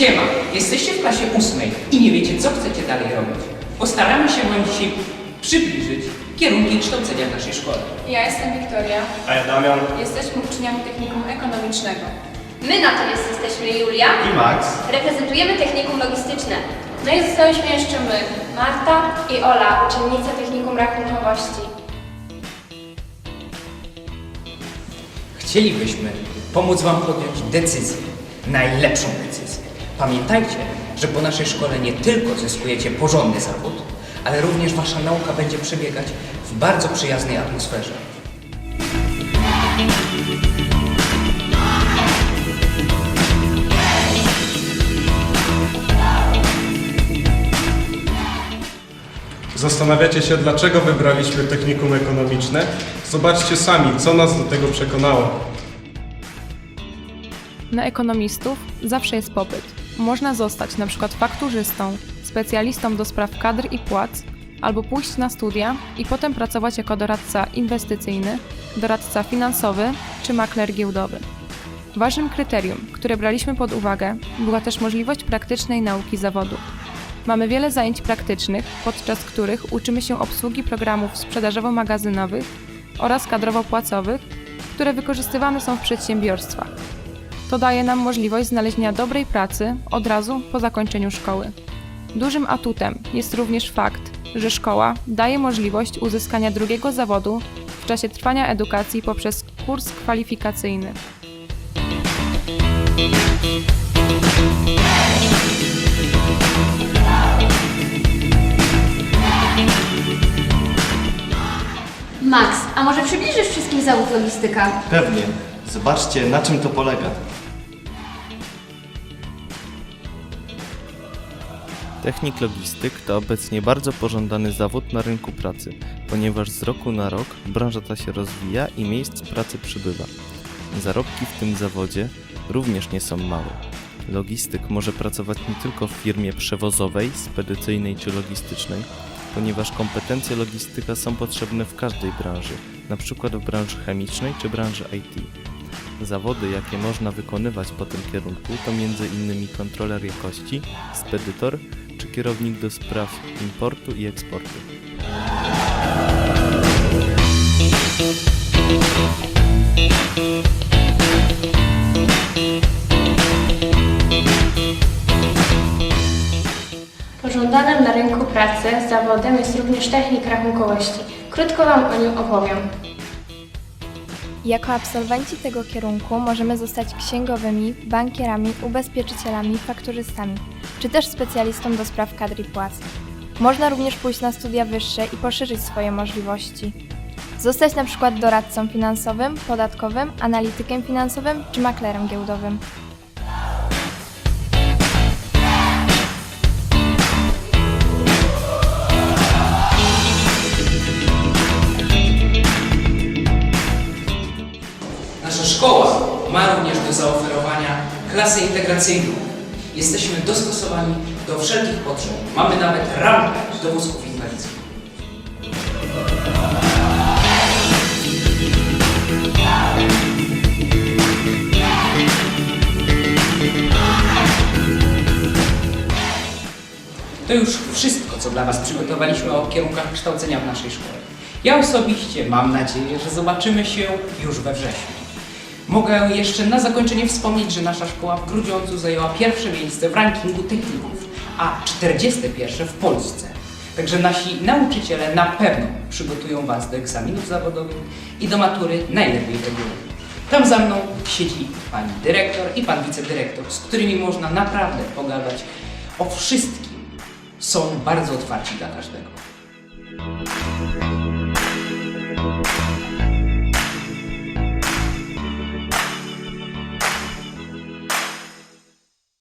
Siema, jesteście w klasie ósmej i nie wiecie, co chcecie dalej robić. Postaramy się Wam dzisiaj przybliżyć kierunki kształcenia w naszej szkole. Ja jestem Wiktoria. A ja Damian Jesteśmy uczniami technikum ekonomicznego. My natomiast jesteśmy Julia, i Max. reprezentujemy technikum logistyczne. No i zostałyśmy jeszcze my, Marta i Ola, uczennice technikum rachunkowości. Chcielibyśmy pomóc Wam podjąć decyzję, najlepszą decyzję. Pamiętajcie, że po naszej szkole nie tylko zyskujecie porządny zawód, ale również Wasza nauka będzie przebiegać w bardzo przyjaznej atmosferze. Zastanawiacie się, dlaczego wybraliśmy technikum ekonomiczne? Zobaczcie sami, co nas do tego przekonało. Na ekonomistów zawsze jest popyt. Można zostać przykład fakturzystą, specjalistą do spraw kadr i płac, albo pójść na studia i potem pracować jako doradca inwestycyjny, doradca finansowy czy makler giełdowy. Ważnym kryterium, które braliśmy pod uwagę, była też możliwość praktycznej nauki zawodu. Mamy wiele zajęć praktycznych, podczas których uczymy się obsługi programów sprzedażowo-magazynowych oraz kadrowo-płacowych, które wykorzystywane są w przedsiębiorstwach. To daje nam możliwość znalezienia dobrej pracy od razu po zakończeniu szkoły. Dużym atutem jest również fakt, że szkoła daje możliwość uzyskania drugiego zawodu w czasie trwania edukacji poprzez kurs kwalifikacyjny. Max, a może przybliżysz wszystkim zawód logistyka? Pewnie. Zobaczcie, na czym to polega. Technik logistyk to obecnie bardzo pożądany zawód na rynku pracy, ponieważ z roku na rok branża ta się rozwija i miejsc pracy przybywa. Zarobki w tym zawodzie również nie są małe. Logistyk może pracować nie tylko w firmie przewozowej, spedycyjnej czy logistycznej, ponieważ kompetencje logistyka są potrzebne w każdej branży, np. w branży chemicznej czy branży IT. Zawody, jakie można wykonywać po tym kierunku, to m.in. kontroler jakości, spedytor czy kierownik do spraw importu i eksportu. Pożądanym na rynku pracy zawodem jest również technik rachunkowości. Krótko Wam o nim opowiem. Jako absolwenci tego kierunku możemy zostać księgowymi, bankierami, ubezpieczycielami, fakturzystami, czy też specjalistą do spraw kadr i płac. Można również pójść na studia wyższe i poszerzyć swoje możliwości. Zostać na przykład doradcą finansowym, podatkowym, analitykiem finansowym czy maklerem giełdowym. Ma również do zaoferowania klasę integracyjną. Jesteśmy dostosowani do wszelkich potrzeb. Mamy nawet rampę do wózków inwalidzkich. To już wszystko, co dla Was przygotowaliśmy o kierunkach kształcenia w naszej szkole. Ja osobiście mam nadzieję, że zobaczymy się już we wrześniu. Mogę jeszcze na zakończenie wspomnieć, że nasza szkoła w Grudziądzu zajęła pierwsze miejsce w rankingu techników, a 41 w Polsce. Także nasi nauczyciele na pewno przygotują Was do egzaminów zawodowych i do matury najlepiej w regionie. Tam za mną siedzi pani dyrektor i pan wicedyrektor, z którymi można naprawdę pogadać o wszystkim. Są bardzo otwarci dla każdego.